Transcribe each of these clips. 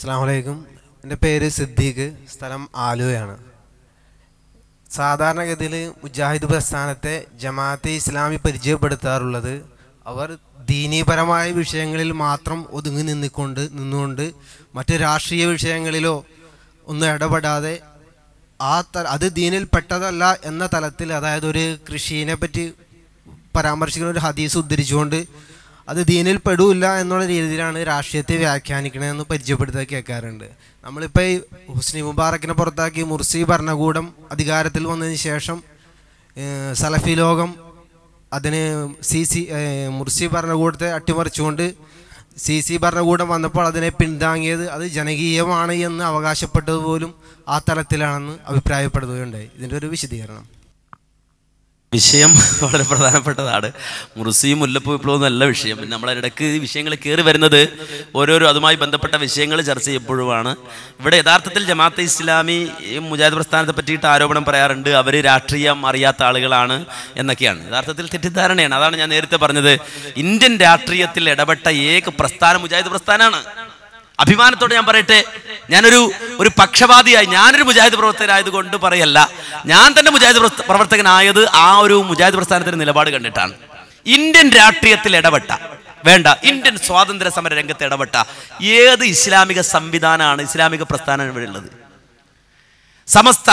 അസ്സാം വലൈക്കും എന്റെ പേര് സിദ്ദീഖ് സ്ഥലം ആലുവയാണ്. സാധാരണഗതിയിൽ മുജാഹിദ് പ്രസ്ഥാനത്തെ ജമാഅത്തെ ഇസ്ലാമി പരിചയപ്പെടുത്താറുള്ളത് അവർ ദീനീപരമായ വിഷയങ്ങളിൽ മാത്രം ഒതുങ്ങി നിന്നിക്കൊണ്ട് നിന്നുകൊണ്ട് മറ്റ് രാഷ്ട്രീയ വിഷയങ്ങളിലോ ഒന്നും ഇടപെടാതെ ആ ത അത് ദീനിൽ പെട്ടതല്ല എന്ന തലത്തിൽ അതായത് ഒരു കൃഷിയെ പറ്റി പരാമർശിക്കുന്ന ഒരു ഹദീസ് ഉദ്ധരിച്ചുകൊണ്ട് അത് ദീനിൽ പെടൂല്ല എന്നുള്ള രീതിയിലാണ് രാഷ്ട്രീയത്തെ വ്യാഖ്യാനിക്കണമെന്ന് പരിചയപ്പെടുത്താൻ കേൾക്കാറുണ്ട്. നമ്മളിപ്പോൾ ഈ ഹുസ്നി മുബാറക്കിനെ പുറത്താക്കി മുർസി ഭരണകൂടം അധികാരത്തിൽ വന്നതിന് ശേഷം സലഫി ലോകം അതിന് സി സി മുർസി ഭരണകൂടത്തെ അട്ടിമറിച്ചുകൊണ്ട് സി സി ഭരണകൂടം വന്നപ്പോൾ അതിനെ പിന്താങ്ങിയത് അത് ജനകീയമാണ് എന്ന് അവകാശപ്പെട്ടത് പോലും ആ തലത്തിലാണെന്ന് അഭിപ്രായപ്പെടുകയുണ്ടായി. ഇതിന്റെ ഒരു വിശദീകരണം. വിഷയം വളരെ പ്രധാനപ്പെട്ടതാണ്. മുറുസിയും മുല്ലപ്പൂ വിപ്ലവം നല്ല വിഷയം. പിന്നെ നമ്മളതിനിടയ്ക്ക് ഈ വിഷയങ്ങൾ കയറി വരുന്നത് ഓരോരോ അതുമായി ബന്ധപ്പെട്ട വിഷയങ്ങൾ ചർച്ച ചെയ്യപ്പോഴുമാണ്. ഇവിടെ യഥാർത്ഥത്തിൽ ജമാഅത്തെ ഇസ്ലാമി മുജാഹിദ് പ്രസ്ഥാനത്തെ പറ്റിയിട്ട് ആരോപണം പറയാറുണ്ട്. അവർ രാഷ്ട്രീയം അറിയാത്ത ആളുകളാണ് എന്നൊക്കെയാണ്. യഥാർത്ഥത്തിൽ തെറ്റിദ്ധാരണയാണ്. അതാണ് ഞാൻ നേരത്തെ പറഞ്ഞത്. ഇന്ത്യൻ രാഷ്ട്രീയത്തിൽ ഇടപെട്ട ഏക പ്രസ്ഥാനം മുജാഹിദ് പ്രസ്ഥാനമാണ് അഭിമാനത്തോടെ ഞാൻ പറയട്ടെ ഞാനൊരു ഒരു പക്ഷപാതിയായി ഞാനൊരു മുജാഹിദ് പ്രവർത്തകനായത് കൊണ്ട് പറയല്ല. ഞാൻ തന്നെ മുജാഹിദ് പ്രവർത്ത- പ്രവർത്തകനായത് ആ ഒരു മുജാഹിദ് പ്രസ്ഥാനത്തിന്റെ നിലപാട് കണ്ടിട്ടാണ്. ഇന്ത്യൻ രാഷ്ട്രീയത്തിൽ ഇടപെട്ട. വേണ്ട ഇന്ത്യൻ സ്വാതന്ത്ര്യ സമര രംഗത്ത് ഇടപെട്ട ഏത് ഇസ്ലാമിക സംവിധാനമാണ് ഇസ്ലാമിക പ്രസ്ഥാനം ഇവിടെ ഉള്ളത്? സമസ്ത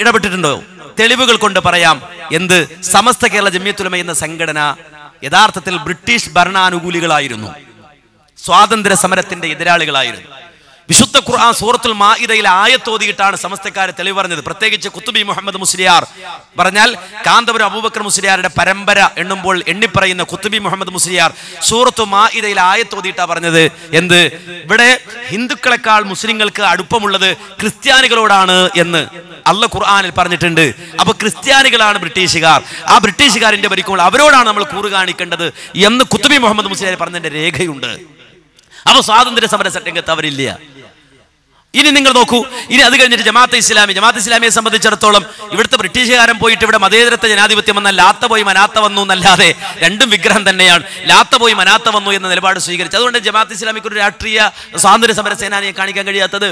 ഇടപെട്ടിട്ടുണ്ടോ? തെളിവുകൾ കൊണ്ട് പറയാം. എന്ത്? സമസ്ത കേരള ജമ്യത്തുലമ എന്ന സംഘടന യഥാർത്ഥത്തിൽ ബ്രിട്ടീഷ് ഭരണാനുകൂലികളായിരുന്നു. സ്വാതന്ത്ര്യ സമരത്തിന്റെ എതിരാളികളായിരുന്നു. വിശുദ്ധ ഖുർആൻ സൂറത്തുൽ മാഇദയിൽ ആയത്തോതിയിട്ടാണ് സമസ്തക്കാരെ തെളിവ് പറഞ്ഞത് പ്രത്യേകിച്ച് കുത്തുബി മുഹമ്മദ് മുസ്ലിയാർ. പറഞ്ഞാൽ കാന്തപുരം അബൂബക്കർ മുസ്ലിയാരുടെ പരമ്പര എണ്ണുമ്പോൾ എണ്ണിപ്പറയുന്ന കുത്തുബി മുഹമ്മദ് മുസ്ലിയാർ സൂറത്തു മാഇദയിൽ ആയത്തോതിയിട്ടാ പറഞ്ഞത്. എന്ത്? ഇവിടെ ഹിന്ദുക്കളെക്കാൾ മുസ്ലിങ്ങൾക്ക് അടുപ്പമുള്ളത് ക്രിസ്ത്യാനികളോടാണ് എന്ന് അള്ള ഖുർആാനിൽ പറഞ്ഞിട്ടുണ്ട്. അപ്പൊ ക്രിസ്ത്യാനികളാണ് ബ്രിട്ടീഷുകാർ. ആ ബ്രിട്ടീഷുകാരിന്റെ ഭരിക്കുമ്പോൾ അവരോടാണ് നമ്മൾ കൂറ് കാണിക്കേണ്ടത് എന്ന് കുത്തുബി മുഹമ്മദ് മുസ്ലിയാർ പറഞ്ഞതിന്റെ രേഖയുണ്ട്. അപ്പൊ സ്വാതന്ത്ര്യ സമര രംഗത്ത് അവരില്ല. ഇനി നിങ്ങൾ നോക്കൂ. ഇനി അത് കഴിഞ്ഞിട്ട് ജമാഅത്തെ ഇസ്ലാമി ജമാഅത്തെ ഇസ്ലാമിയെ സംബന്ധിച്ചിടത്തോളം ഇവിടുത്തെ ബ്രിട്ടീഷുകാരൻ പോയിട്ട് ഇവിടെ മതേതരത്തെ ജനാധിപത്യം വന്ന ലാത്ത പോയി മനാത്ത വന്നു എന്നല്ലാതെ രണ്ടും വിഗ്രഹം തന്നെയാണ്. ലാത്ത പോയി മനാത്ത വന്നു എന്ന നിലപാട് സ്വീകരിച്ചു. അതുകൊണ്ട് ജമാഅത്ത് ഇസ്ലാമിക്ക് ഒരു രാഷ്ട്രീയ സ്വാതന്ത്ര്യ സമര സേനാനിയെ കാണിക്കാൻ കഴിയാത്തത്.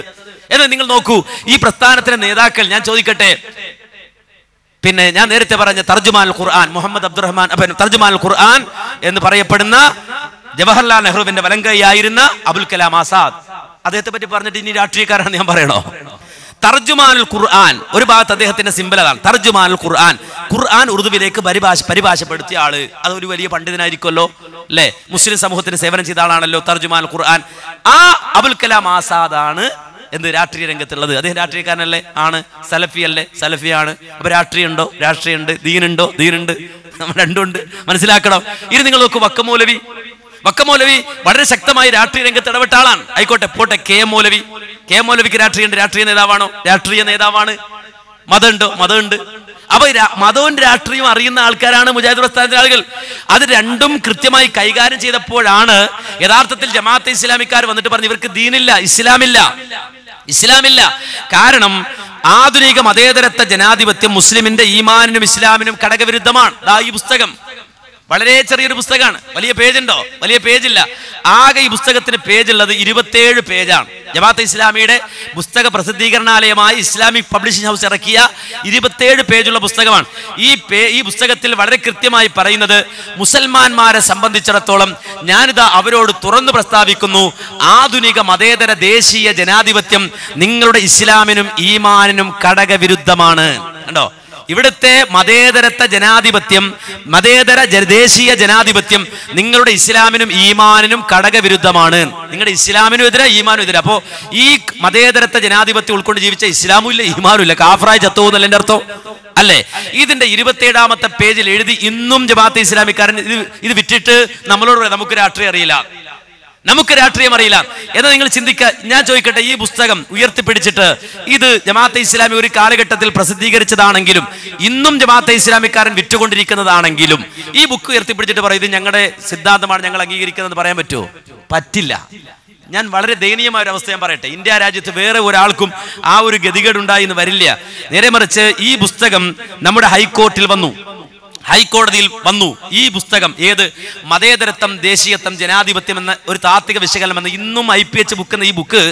എന്നാൽ നിങ്ങൾ നോക്കൂ ഈ പ്രസ്ഥാനത്തിന്റെ നേതാക്കൾ ഞാൻ ചോദിക്കട്ടെ. പിന്നെ ഞാൻ നേരത്തെ പറഞ്ഞ തർജുമാൽ ഖുർആൻ മുഹമ്മദ് അബ്ദുറഹ്മാൻ അപ്പൊ തർജുമാൻ ഖുർആൻ എന്ന് പറയപ്പെടുന്ന ജവഹർലാൽ നെഹ്റുവിന്റെ വലങ്കയായിരുന്ന അബുൽ കലാം ആസാദ്. അദ്ദേഹത്തെ പറ്റി പറഞ്ഞിട്ട് ഇനി രാഷ്ട്രീയക്കാരാണ് ഞാൻ പറയണോ? തർജുമാനുൽ ഖുർആൻ ഒരു ഭാഗത്ത് അദ്ദേഹത്തിന്റെ സിമ്പൽ അതാണ്. തർജുമാനുൽ ഖുർആൻ. ഖുർആൻ ഉറുദുവിലേക്ക് പരിഭാഷ പരിഭാഷപ്പെടുത്തിയ ആൾ. അതൊരു വലിയ പണ്ഡിതനായിരിക്കുമല്ലോ അല്ലെ? മുസ്ലിം സമൂഹത്തിന് സേവനം ചെയ്ത ആളാണല്ലോ തർജുമാനുൽ ഖുർആൻ. ആ അബുൽ കലാം ആസാദാണ് എന്ത് രാഷ്ട്രീയ രംഗത്തുള്ളത്. അദ്ദേഹം രാഷ്ട്രീയക്കാരനല്ലേ? ആണ്. സലഫി അല്ലേ? സലഫിയാണ് അപ്പൊ രാഷ്ട്രീയം ഉണ്ടോ? രാഷ്ട്രീയമുണ്ട് ദീനുണ്ടോ? ദീനുണ്ട്. രണ്ടുണ്ട് മനസ്സിലാക്കണം? ഇനി നിങ്ങൾ നോക്കൂ വക്കമൗലവി വക്കമൗലവി വളരെ ശക്തമായി രാഷ്ട്രീയ രംഗത്ത് ഇടപെട്ട ആളാണ്. ആയിക്കോട്ടെ പോട്ടെ K M Moulavi. K M മൗലവിക്ക് രാഷ്ട്രീയ രാഷ്ട്രീയ നേതാവാണോ? രാഷ്ട്രീയ നേതാവാണ്. മതമുണ്ടോ മതമുണ്ട് അപ്പൊ മതവും രാഷ്ട്രീയവും അറിയുന്ന ആൾക്കാരാണ് മുജാഹിദ് പ്രസ്ഥാനത്തിലെ ആളുകൾ. അത് രണ്ടും കൃത്യമായി കൈകാര്യം ചെയ്തപ്പോഴാണ് യഥാർത്ഥത്തിൽ ജമാഅത്ത് ഇസ്ലാമിക്കാർ വന്നിട്ട് പറഞ്ഞു ഇവർക്ക് ദീനില്ല ഇസ്ലാമില്ല ഇസ്ലാമില്ല. കാരണം ആധുനിക മതേതരത്വ ജനാധിപത്യം മുസ്ലിമിന്റെ ഈമാനിനും ഇസ്ലാമിനും ഘടകവിരുദ്ധമാണ്. ഈ പുസ്തകം. വളരെ ചെറിയൊരു പുസ്തകമാണ്. വലിയ പേജുണ്ടോ? വലിയ പേജില്ല. ആകെ ഈ പുസ്തകത്തിന് പേജുള്ളത് ഇരുപത്തേഴ് പേജാണ്. ജമാഅത്തെ ഇസ്ലാമിയുടെ പുസ്തക പ്രസിദ്ധീകരണാലയമായ ഇസ്ലാമിക് പബ്ലിഷിംഗ് ഹൗസ് ഇറക്കിയ ഇരുപത്തേഴ് പേജുള്ള പുസ്തകമാണ്. ഈ പേ ഈ പുസ്തകത്തിൽ വളരെ കൃത്യമായി പറയുന്നത് മുസൽമാന്മാരെ സംബന്ധിച്ചിടത്തോളം ഞാനിതാ അവരോട് തുറന്നു പ്രസ്താവിക്കുന്നു ആധുനിക മതേതര ദേശീയ ജനാധിപത്യം നിങ്ങളുടെ ഇസ്ലാമിനും ഈമാനിനും ഘടകവിരുദ്ധമാണ് കണ്ടോ? ഇവിടുത്തെ മതേതരത്വ ജനാധിപത്യം മതേതര ദേശീയ ജനാധിപത്യം നിങ്ങളുടെ ഇസ്ലാമിനും ഈമാനിനും ഘടകവിരുദ്ധമാണ് നിങ്ങളുടെ ഇസ്ലാമിനും എതിരെ ഈമാനും എതിരെ. അപ്പോ ഈ മതേതരത്വ ജനാധിപത്യം ഉൾക്കൊണ്ട് ജീവിച്ച ഇസ്ലാമും ഇല്ല ഈമാനും ഇല്ല. കാഫറായി ചത്തോന്നല്ല എന്റെ അർത്ഥം. അല്ലേ? ഇതിന്റെ ഇരുപത്തിയേഴാമത്തെ പേജിൽ എഴുതി ഇന്നും ജമാഅത്തെ ഇസ്ലാമിക്കാരൻ ഇത് ഇത് വിറ്റിട്ട് നമ്മളോട് നമുക്ക് രാഷ്ട്രീയം അറിയില്ല. നമുക്ക് രാഷ്ട്രീയം അറിയില്ല. എന്ന് നിങ്ങൾ ചിന്തിക്ക ഞാൻ ചോദിക്കട്ടെ ഈ പുസ്തകം ഉയർത്തിപ്പിടിച്ചിട്ട് ഇത് ജമാഅത്തെ ഇസ്ലാമി ഒരു കാലഘട്ടത്തിൽ പ്രസിദ്ധീകരിച്ചതാണെങ്കിലും ഇന്നും ജമാഅത്തെ ഇസ്ലാമിക്കാരൻ വിറ്റുകൊണ്ടിരിക്കുന്നതാണെങ്കിലും ഈ ബുക്ക് ഉയർത്തിപ്പിടിച്ചിട്ട് പറയും ഇത് ഞങ്ങളുടെ സിദ്ധാന്തമാണ് ഞങ്ങൾ അംഗീകരിക്കുന്നത് പറയാൻ പറ്റുമോ? പറ്റില്ല. ഞാൻ വളരെ ദയനീയമായ ഒരു അവസ്ഥ ഞാൻ പറയട്ടെ. ഇന്ത്യ രാജ്യത്ത് വേറെ ഒരാൾക്കും ആ ഒരു ഗതികേടുണ്ടായി എന്ന് വരില്ല. നേരെ മറിച്ച് ഈ പുസ്തകം നമ്മുടെ ഹൈക്കോർട്ടിൽ വന്നു. ഹൈക്കോടതിയിൽ വന്നു. ഈ പുസ്തകം ഏത്? മതേതരത്വം ദേശീയത്വം ജനാധിപത്യം എന്ന ഒരു താത്വിക വിശകലനം എന്ന ഇന്നും ഐ പി എച്ച് ബുക്ക് എന്ന ഈ ബുക്ക്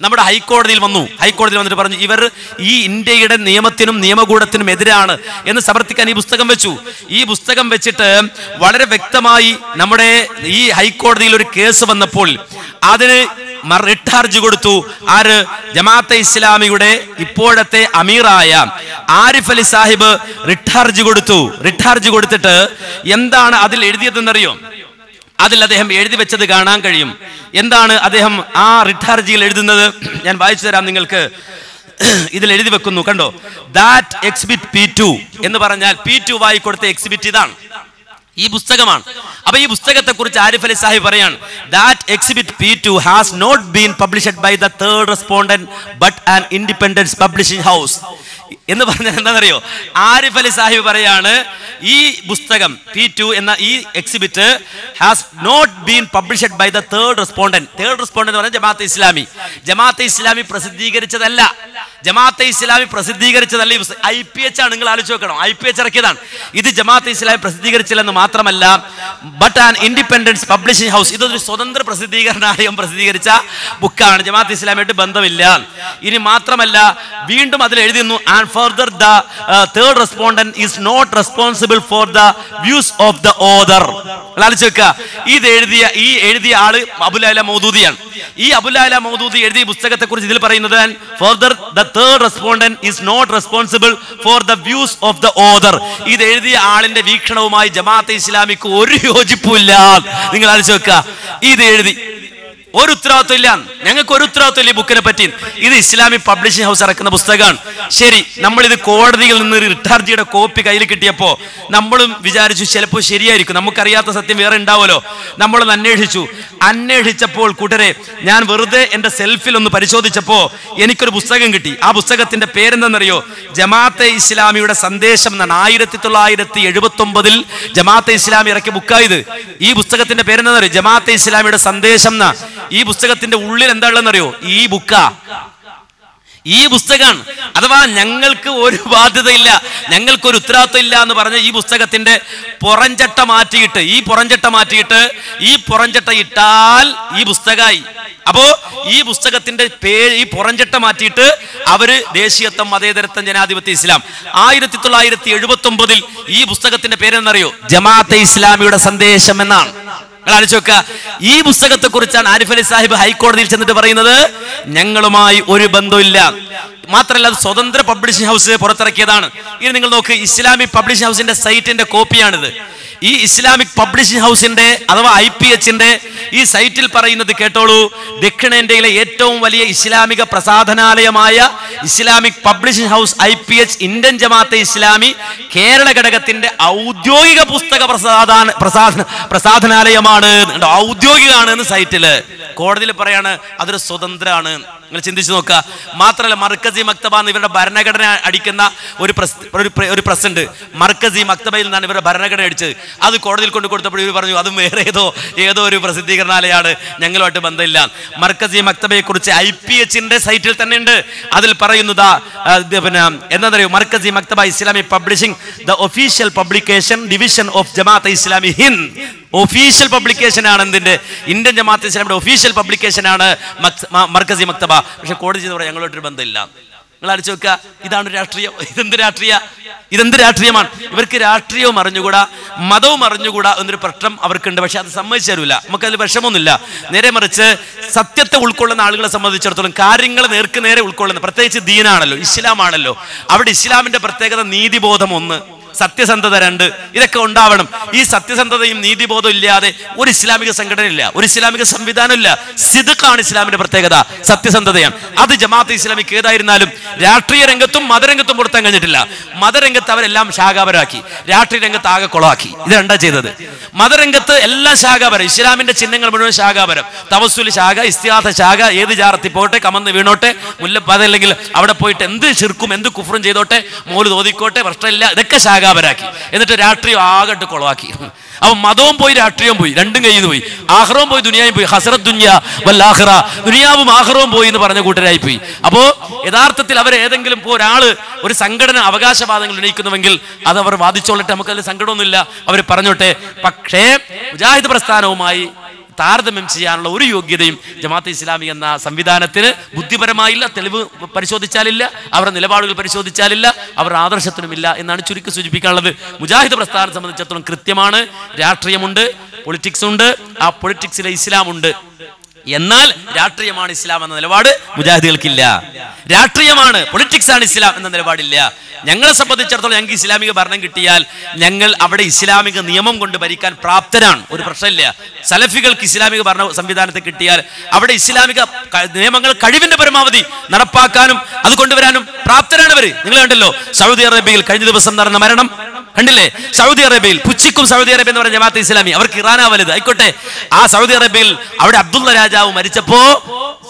നമ്മുടെ ഹൈക്കോടതിയിൽ വന്നു. ഹൈക്കോടതിയിൽ വന്നിട്ട് പറഞ്ഞു ഇവർ ഈ ഇന്ത്യയുടെ നിയമത്തിനും നിയമകൂടത്തിനും എതിരാണ് എന്ന് സമർത്ഥിക്കാൻ ഈ പുസ്തകം വെച്ചു. ഈ പുസ്തകം വെച്ചിട്ട് വളരെ വ്യക്തമായി നമ്മുടെ ഈ ഹൈക്കോടതിയിൽ ഒരു കേസ് വന്നപ്പോൾ അതിന് മർ- റിട്ട് ഹർജി കൊടുത്തു. ആര്? ജമാഅത്തെ ഇസ്ലാമിയുടെ ഇപ്പോഴത്തെ അമീറായ ആരിഫ് അലി സാഹിബ് റിട്ടാർജ് കൊടുത്തു. റിട്ടാർജ് കൊടുത്തിട്ട് എന്താണ് അതിൽ എഴുതിയതെന്നറിയോ? അതിൽ അദ്ദേഹം എഴുതി വെച്ചത് കാണാൻ കഴിയും. എന്താണ് അദ്ദേഹം ആ റിട്ട് ഹർജിയിൽ എഴുതുന്നത്? ഞാൻ വായിച്ചു തരാം നിങ്ങൾക്ക്. ഇതിൽ എഴുതി വെക്കുന്നു കണ്ടോ? ദാറ്റ് എക്സിബിറ്റ് പി എന്ന് പറഞ്ഞാൽ പി ടു വായി കൊടുത്ത എക്സിബിറ്റ് ഇതാണ്. ഈ പുസ്തകമാണ്. അപ്പൊ ഈ പുസ്തകത്തെ കുറിച്ച് ആരിഫ് അലി സാഹിബ് പറയാണ് that exhibit P two has not been published by the third respondent but an independence publishing house എന്ന് പറഞ്ഞാൽ എന്താണെന്നറിയോ? ആരിഫ് അലി സാഹിബ് പറയാണ് ഈ പുസ്തകം പി ടു എന്ന ഈ exhibit has not been published by the third respondent third respondent പറഞ്ഞാൽ ജമാഅത്തെ ഇസ്ലാമി. ജമാഅത്തെ ഇസ്ലാമി പ്രസിദ്ധീകരിച്ചതല്ല. ജമാഅത്തെ ഇസ്ലാമി പ്രസിദ്ധീകരിച്ചതല്ല ഐ പി എച്ച് ആണ് നിങ്ങൾ ആലോചിച്ച് നോക്കണം. ഐ പി എച്ച് ഇറക്കിയതാണ്. ഇത് ജമാഅത്തെ ഇസ്ലാമി പ്രസിദ്ധീകരിച്ചില്ലെന്ന് മാത്രമല്ല but an independence publishing house ഇതൊരു സ്വതന്ത്ര പ്രസിദ്ധീകരണാലയം പ്രസിദ്ധീകരിച്ച ബുക്കാണ് ജമാഅത്ത് ഇസ്ലാമിയായിട്ട് ബന്ധമില്ല. ഇനി മാത്രമല്ല വീണ്ടും അതിൽ എഴുതുന്നു and further the third respondent is not responsible for the views of the other ആലോചിച്ച് വെക്കുക ഇത് എഴുതിയ ഈ എഴുതിയ ആൾ അബുലാല മൗദൂദിയാണ്. ഈ അബുലാല മൗദൂദി എഴുതിയ പുസ്തകത്തെ കുറിച്ച് ഇതിൽ പറയുന്നത് further the third respondent is not responsible for the views of the other ഇത് എഴുതിയ ആളിന്റെ വീക്ഷണവുമായി ജമാഅത്തെ ഇസ്ലാമിക്ക് ഒരു യോജിപ്പില്ല നിങ്ങൾ ആലോചിച്ച് വെക്കുക ഇത് എഴുതി ഒരു ഉത്തരവാദിത്വം ഇല്ല. ഞങ്ങൾക്ക് ഒരു ഉത്തരവാദിത്വം ഈ ബുക്കിനെ പറ്റി. ഇത് ഇസ്ലാമിക് പബ്ലിഷിംഗ് ഹൗസ് ഇറക്കുന്ന പുസ്തകമാണ്. ശരി നമ്മൾ ഇത് കോടതിയിൽ നിന്ന് ഒരു ഹർജിയുടെ കോപ്പി കയ്യിൽ കിട്ടിയപ്പോൾ നമ്മളും വിചാരിച്ചു ചിലപ്പോൾ ശരിയായിരിക്കും. നമുക്കറിയാത്ത സത്യം വേറെ ഉണ്ടാവുമല്ലോ. നമ്മളൊന്ന് അന്വേഷിച്ചു. അന്വേഷിച്ചപ്പോൾ കൂട്ടരെ ഞാൻ വെറുതെ എന്റെ സെൽഫിൽ ഒന്ന് പരിശോധിച്ചപ്പോ എനിക്കൊരു പുസ്തകം കിട്ടി. ആ പുസ്തകത്തിന്റെ പേരെന്തെന്നറിയോ ജമാഅത്തെ ഇസ്ലാമിയുടെ സന്ദേശം എന്നാണ്. ആയിരത്തി തൊള്ളായിരത്തി എഴുപത്തി ഒമ്പതിൽ ജമാഅത്തെ ഇസ്ലാമി ഇറക്കിയ ബുക്കായത് ഈ പുസ്തകത്തിന്റെ പേരെന്താണെന്നറിയോ? ജമാഅത്തെ ഇസ്ലാമിയുടെ സന്ദേശം എന്നാ. ഈ പുസ്തകത്തിന്റെ ഉള്ളിൽ എന്താ ഉള്ളതെന്നറിയോ ഈ ബുക്ക. ഈ പുസ്തകമാണ് അഥവാ ഞങ്ങൾക്ക് ഒരു ബാധ്യതയില്ല ഞങ്ങൾക്ക് ഒരു ഉത്തരവാദിത്വം ഇല്ല എന്ന് പറഞ്ഞ ഈ പുസ്തകത്തിന്റെ പുറഞ്ചട്ട മാറ്റിയിട്ട് ഈ പുറഞ്ചട്ട മാറ്റിയിട്ട് ഈ പുറഞ്ചട്ട ഇട്ടാൽ ഈ പുസ്തകമായി അപ്പോ ഈ പുസ്തകത്തിന്റെ പേ ഈ പുറഞ്ചട്ട മാറ്റിയിട്ട് അവർ ദേശീയത്വം മതേതരത്വം ജനാധിപത്യ ഇസ്ലാം. ആയിരത്തി തൊള്ളായിരത്തി എഴുപത്തി ഒമ്പതിൽ ഈ പുസ്തകത്തിന്റെ പേരെന്നറിയോ ജമാഅത്തെ ഇസ്ലാമിയുടെ സന്ദേശം എന്നാണ്. നോക്കുക. ഈ പുസ്തകത്തെ കുറിച്ചാണ് ആരിഫ് അലി സാഹിബ് ഹൈക്കോടതിയിൽ ചെന്നിട്ട് പറയുന്നത് ഞങ്ങളുമായി ഒരു ബന്ധമില്ല മാത്രമല്ല അത് സ്വതന്ത്ര പബ്ലിഷിംഗ് ഹൗസ് പുറത്തിറക്കിയതാണ്. ഇനി നിങ്ങൾ നോക്ക് ഇസ്ലാമിക് പബ്ലിഷിംഗ് ഹൗസിന്റെ സൈറ്റിന്റെ കോപ്പിയാണിത്. ഈ ഇസ്ലാമിക് പബ്ലിഷിംഗ് ഹൗസിന്റെ അഥവാ ഐ പി എച്ചിന്റെ ഈ സൈറ്റിൽ പറയുന്നത് കേട്ടോളൂ ദക്ഷിണേന്ത്യയിലെ ഏറ്റവും വലിയ ഇസ്ലാമിക പ്രസാധനാലയമായ Islamic publishing house I P H Indian Jamaat-e Islami Kerala ഘടകത്തിന്റെ ഔദ്യോഗിക പുസ്തക പ്രസാദാന പ്രസാധന പ്രസാധനാലയമാണ്? ഔദ്യോഗികമാണ് സൈറ്റിൽ. കോടതിയിൽ പറയാണ് അതൊരു സ്വതന്ത്രമാണ്. നിങ്ങൾ ചിന്തിച്ചു നോക്കുക. മാത്രമല്ല മർക്കസി മക്തബ എന്ന് ഇവരുടെ ഭരണഘടന അടിക്കുന്ന ഒരു ഒരു പ്രസന്റ് മർക്കസി മക്തബയിൽ നിന്നാണ് ഇവരുടെ ഭരണഘടന അടിച്ചത്. അത് കോടതിയിൽ കൊണ്ട് കൊടുത്തപ്പോൾ ഇവർ പറഞ്ഞു അതും വേറെ ഏതോ ഏതോ ഒരു പ്രസിദ്ധീകരണാലയാണ്. ഞങ്ങളുമായിട്ട് ബന്ധമില്ല. മർക്കസി മക്തബയെ കുറിച്ച് ഐ പി എച്ചിന്റെ സൈറ്റിൽ തന്നെ ഉണ്ട്. അതിൽ പറയുന്നതാ പിന്നെ എന്താ പറയുക Markazi Maktaba Islami publishing the official publication division of Jamaat Islami Hind. Official publication ആണ് എന്തിന്റെ ഇന്ത്യൻ ജമാഅത്ത് ഇസ്ലാമിയുടെ ഒഫീഷ്യൽ പബ്ലിക്കേഷൻ ആണ് മർക്കസി മക്തബ. പക്ഷെ കോടതി ചെയ്ത് പറയാം ഞങ്ങളോട്ടൊരു ബന്ധമില്ല. നിങ്ങൾ അടിച്ചു നോക്കുക ഇതാണ് രാഷ്ട്രീയം. ഇതെന്ത് രാഷ്ട്രീയ? ഇതെന്ത് രാഷ്ട്രീയമാണ്? ഇവർക്ക് രാഷ്ട്രീയവും അറിഞ്ഞുകൂടാ മതവും അറിഞ്ഞുകൂടാ എന്നൊരു പ്രശ്നം അവർക്കുണ്ട്. പക്ഷെ അത് സമ്മതിച്ചു തരൂല. നമുക്കതിൽ വിഷമമൊന്നുമില്ല. നേരെ മറിച്ച് സത്യത്തെ ഉൾക്കൊള്ളുന്ന ആളുകളെ സംബന്ധിച്ചിടത്തോളം കാര്യങ്ങൾ നേർക്ക് നേരെ ഉൾക്കൊള്ളുന്ന പ്രത്യേകിച്ച് ദീനാണല്ലോ ഇസ്ലാമാണല്ലോ. അവിടെ ഇസ്ലാമിന്റെ പ്രത്യേകത നീതിബോധം ഒന്ന്. സത്യസന്ധത രണ്ട്. ഇതൊക്കെ ഉണ്ടാവണം. ഈ സത്യസന്ധതയും നീതിബോധം ഇല്ലാതെ ഒരു ഇസ്ലാമിക സംഘടന ഇല്ല. ഒരു ഇസ്ലാമിക സംവിധാനം ഇല്ല. സിദുക്കാണ് ഇസ്ലാമിന്റെ പ്രത്യേകത. സത്യസന്ധതയാണ്. അത് ജമാഅത്ത് ഇസ്ലാമിക്ക് ഏതായിരുന്നാലും രാഷ്ട്രീയ രംഗത്തും മതരംഗത്തും പുറത്താൻ കഴിഞ്ഞിട്ടില്ല. മതരംഗത്ത് അവരെല്ലാം ശാഖാപരാക്കി രാഷ്ട്രീയ രംഗത്ത് ആകെ കുളമാക്കി. ഇത് രണ്ടാ ചെയ്തത്. മതരംഗത്ത് എല്ലാം ശാഖാപരം. ഇസ്ലാമിന്റെ ചിഹ്നങ്ങൾ മുഴുവൻ ശാഖാപരം. തവസുൽ ശാഖ ഇസ്തിഹാസ ശാഖ ഏത് ജാറത്തിൽ പോട്ടെ കമന്ന് വീണോട്ടെ മുല്ലപ്പത അല്ലെങ്കിൽ അവിടെ പോയിട്ട് എന്ത് ശിർക്കും എന്ത് കുഫറും ചെയ്തോട്ടെ മോൽ തോതിക്കോട്ടെ പ്രശ്നമില്ല. ഇതൊക്കെ ശാഖ തകാപരാക്കി എന്നിട്ട് രാഷ്ട്രീയം ആകട്ട് കൊളവാക്കി. അപ്പൊ മതവും പോയി രാഷ്ട്രീയവും പോയി രണ്ടും കയ്യിൽ പോയി. ആഹ്റവും പോയി ദുനിയായും പോയി. ഹസറത്ത് ദുനിയ വല്ലാഹ്റ ദുനിയാവും ആഹ്റവും പോയി എന്ന് പറഞ്ഞ കൂട്ടരായി പോയി. അപ്പോ യഥാർത്ഥത്തിൽ അവർ ഏതെങ്കിലും ഇപ്പോൾ ഒരാൾ ഒരു സംഘടന അവകാശവാദങ്ങൾ ഉന്നയിക്കുന്നുവെങ്കിൽ അത് അവർ വാദിച്ചോളട്ടെ നമുക്കതിൽ സങ്കടമൊന്നുമില്ല. അവർ പറഞ്ഞോട്ടെ. പക്ഷേ മുജാഹിദ് പ്രസ്ഥാനവുമായി താരതമ്യം ചെയ്യാനുള്ള ഒരു യോഗ്യതയും ജമാഅത്ത് ഇസ്ലാമി എന്ന സംവിധാനത്തിന് ബുദ്ധിപരമായില്ല തെളിവ് പരിശോധിച്ചാലില്ല അവരുടെ നിലപാടുകൾ പരിശോധിച്ചാലില്ല അവരുടെ ആദർശത്തിനുമില്ല എന്നാണ് ചുരുക്കി സൂചിപ്പിക്കാനുള്ളത്. മുജാഹിദ് പ്രസ്ഥാനം സംബന്ധിച്ചിടത്തോളം കൃത്യമാണ്. രാഷ്ട്രീയമുണ്ട് പൊളിറ്റിക്സ് ഉണ്ട്. ആ പൊളിറ്റിക്സിലെ ഇസ്ലാം ഉണ്ട് എന്നാൽ രാഷ്ട്രീയമാണ് ഇസ്ലാം എന്ന നിലപാട് മുജാഹിദികൾക്കില്ല. രാഷ്ട്രീയമാണ് പൊളിറ്റിക്സ് ആണ് ഇസ്ലാം എന്ന നിലപാടില്ല. ഞങ്ങളെ സംബന്ധിച്ചിടത്തോളം ഞങ്ങൾക്ക് ഇസ്ലാമിക ഭരണം കിട്ടിയാൽ ഞങ്ങൾ അവിടെ ഇസ്ലാമിക നിയമം കൊണ്ട് ഭരിക്കാൻ പ്രാപ്തരാണ്. ഒരു പ്രശ്നമില്ല. സലഫികൾക്ക് ഇസ്ലാമിക ഭരണ സംവിധാനത്തെ കിട്ടിയാൽ അവിടെ ഇസ്ലാമിക നിയമങ്ങൾ കഴിവിന്റെ പരമാവധി നടപ്പാക്കാനും അത് കൊണ്ടുവരാനും പ്രാപ്തരാണ് ഇവർ. നിങ്ങൾ കണ്ടല്ലോ സൗദി അറേബ്യയിൽ കഴിഞ്ഞ ദിവസം നടന്ന മരണം. കണ്ടില്ലേ? സൗദി അറേബ്യയിൽ പുച്ചിക്കും സൗദി അറേബ്യ എന്ന് പറഞ്ഞ ജമാഅത്ത് ഇസ്ലാമി. അവർക്ക് ഇറാനാ വലുത്. ആയിക്കോട്ടെ. ആ സൗദി അറേബ്യയിൽ അവിടെ അബ്ദുള്ള രാജാവ് മരിച്ചപ്പോ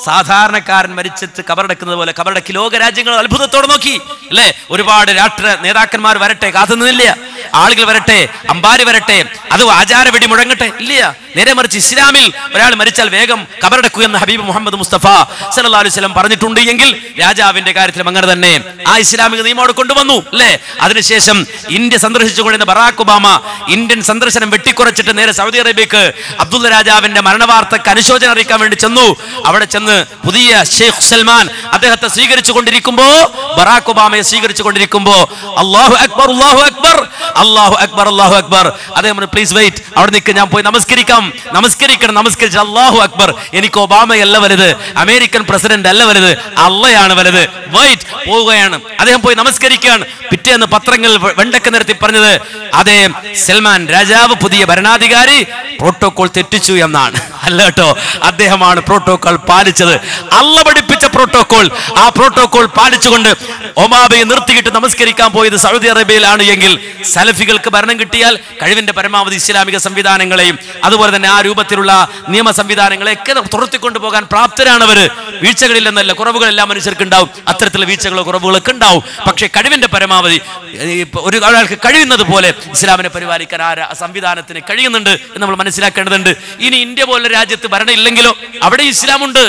സാധാരണക്കാരൻ മരിച്ചിട്ട് കബറടക്കുന്നത് പോലെ കബറടക്കി ലോക രാജ്യങ്ങൾ അത്ഭുതത്തോടെ നോക്കി. അല്ലേ? ഒരുപാട് രാഷ്ട്ര നേതാക്കന്മാർ വരട്ടെ കാത്തുനിന്നില്ല. ആളുകൾ വരട്ടെ അമ്പാരി വരട്ടെ അത് ആചാര വെടി മുഴങ്ങട്ടെ. ഇല്ല. നേരെ മറിച്ച് ഇസ്ലാമിൽ ഒരാൾ മരിച്ചാൽ വേഗം കബറടക്കൂ എന്ന് ഹബീബ് മുഹമ്മദ് മുസ്തഫ സല്ലല്ലാഹു അലൈഹി വസല്ലം പറഞ്ഞിട്ടുണ്ട് എങ്കിൽ രാജാവിന്റെ കാര്യത്തിലും അങ്ങനെ തന്നെ ആ ഇസ്ലാമിക നിയമം അവിടെ കൊണ്ടുവന്നു. അല്ലേ? അതിനുശേഷം ഇന്ത്യ സന്ദർശിച്ചുകൊണ്ടിരുന്ന ബറാക്ക് ഒബാമ ഇന്ത്യൻ സന്ദർശനം വെട്ടിക്കുറച്ചിട്ട് നേരെ സൗദി അറേബ്യക്ക് അബ്ദുള്ള രാജാവിന്റെ മരണവാർത്തക്ക് അനുശോചനം അറിയിക്കാൻ വേണ്ടി ചെന്നു. അവിടെ ചെന്ന് പുതിയ ഷെയ്ഖ് സൽമാൻ അദ്ദേഹത്തെ സ്വീകരിച്ചു കൊണ്ടിരിക്കുമ്പോ ബറാക്ക് ഒബാമയെ സ്വീകരിച്ചു കൊണ്ടിരിക്കുമ്പോ അള്ളാഹു അക്ബർ അള്ളാഹു അക്ബർ അള്ളാഹു അക്ബർ അള്ളാഹു അക്ബർ. അദ്ദേഹം പ്ലീസ് വെയിറ്റ് അവിടെ നിൽക്ക് ഞാൻ പോയി നമസ്കരിക്കാം. നമസ്കരിക്കണം നമസ്കരിച്ച് അള്ളാഹു അക്ബർ. എനിക്ക് ഒബാമയല്ല വലുത്. അമേരിക്കൻ പ്രസിഡന്റ് അല്ല വലുത്. അള്ളയാണ് വലുത്. വൈറ്റ് പോവുകയാണ്. അദ്ദേഹം പോയി നമസ്കരിക്കുകയാണ്. പിറ്റേന്ന് പത്രങ്ങളിൽ വെണ്ടക്ക നിരത്തി പറഞ്ഞത് അതേ സൽമാൻ രാജാവ് പുതിയ ഭരണാധികാരി പ്രോട്ടോകോൾ തെറ്റിച്ചു എന്നാണ്. അല്ല കേട്ടോ അദ്ദേഹമാണ് പ്രോട്ടോകോൾ പാലിച്ചത്. അള്ള പഠിപ്പിച്ച പ്രോട്ടോകോൾ ആ പ്രോട്ടോകോൾ പാലിച്ചുകൊണ്ട് ഒമാബയെ നിർത്തിയിട്ട് നമസ്കരിക്കാൻ പോയത് സൗദി അറേബ്യയിലാണ് എങ്കിൽ സലഫികൾക്ക് ഭരണം കിട്ടിയാൽ കഴിവിന്റെ പരമാവധി ഇസ്ലാമിക സംവിധാനങ്ങളെയും അതുപോലെ തന്നെ ആ രൂപത്തിലുള്ള നിയമ സംവിധാനങ്ങളെയൊക്കെ തുറത്തിക്കൊണ്ടു പോകാൻ പ്രാപ്തരാണ് അവർ വീഴ്ചകളില്ലെന്നല്ല കുറവുകളെല്ലാം മനുഷ്യർക്ക് ഉണ്ടാവും അത്തരത്തിലുള്ള വീഴ്ചകളോ കുറവുകളൊക്കെ ഉണ്ടാവും. പക്ഷേ കഴിവിന്റെ പരമാവധി ഒരു ഒരാൾക്ക് കഴിയുന്നത് പോലെ ഇസ്ലാമിനെ പരിപാലിക്കാൻ ആ സംവിധാനത്തിന് കഴിയുന്നുണ്ട് എന്ന് നമ്മൾ മനസ്സിലാക്കേണ്ടതുണ്ട്. ഇനി ഇന്ത്യ പോലെ രാജ്യത്ത് ഭരണം ഇല്ലെങ്കിലോ അവിടെ ഇസ്ലാമുണ്ട്.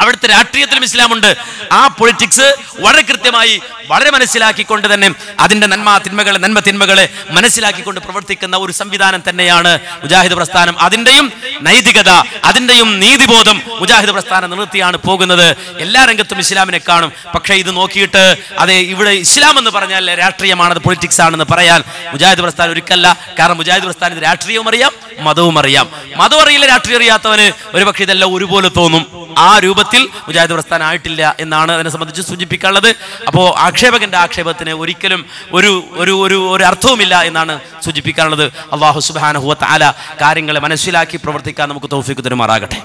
അവിടുത്തെ രാഷ്ട്രീയത്തിലും ഇസ്ലാമുണ്ട്. ആ പൊളിറ്റിക്സ് വളരെ കൃത്യമായി വളരെ മനസ്സിലാക്കിക്കൊണ്ട് തന്നെ അതിന്റെ നന്മ തിന്മകളെ നന്മ തിന്മകളെ മനസ്സിലാക്കിക്കൊണ്ട് പ്രവർത്തിക്കുന്ന ഒരു സംവിധാനം തന്നെയാണ് മുജാഹിദ് പ്രസ്ഥാനം. അതിന്റെയും നൈതികത അതിന്റെയും നീതിബോധം മുജാഹിദ് പ്രസ്ഥാനം നിർത്തിയാണ് പോകുന്നത്. എല്ലാ രംഗത്തും ഇസ്ലാമിനെ കാണും. പക്ഷേ ഇത് നോക്കിയിട്ട് അതെ ഇവിടെ ഇസ്ലാം എന്ന് പറഞ്ഞാൽ രാഷ്ട്രീയമാണത് പൊളിറ്റിക്സ് ആണെന്ന് പറയാൻ മുജാഹിദ് പ്രസ്ഥാനം ഒരിക്കല്ല കാരണം മുജാഹിദ് പ്രസ്ഥാനം രാഷ്ട്രീയവും അറിയാം മതവും അറിയാം. മതം അറിയില്ല രാഷ്ട്രീയം അറിയാത്തവന് ഒരുപക്ഷെ ഇതെല്ലാം ഒരുപോലെ തോന്നും. ആ രൂപത്തിൽ മുജാഹിദ് പ്രസ്ഥാനം ആയിട്ടില്ല എന്നാണ് അതിനെ സംബന്ധിച്ച് സൂചിപ്പിക്കാനുള്ളത്. അപ്പോൾ ആക്ഷേപകന്റെ ആക്ഷേപത്തിന് ഒരിക്കലും ഒരു ഒരു ഒരു ഒരു അർത്ഥവുമില്ല എന്നാണ് സൂചിപ്പിക്കാനുള്ളത്. അള്ളാഹു സുബാനഹുവ താല കാര്യങ്ങളെ മനസ്സിലാക്കി പ്രവർത്തിക്കാൻ നമുക്ക് തോഫിക്ക് തരുമാറാകട്ടെ.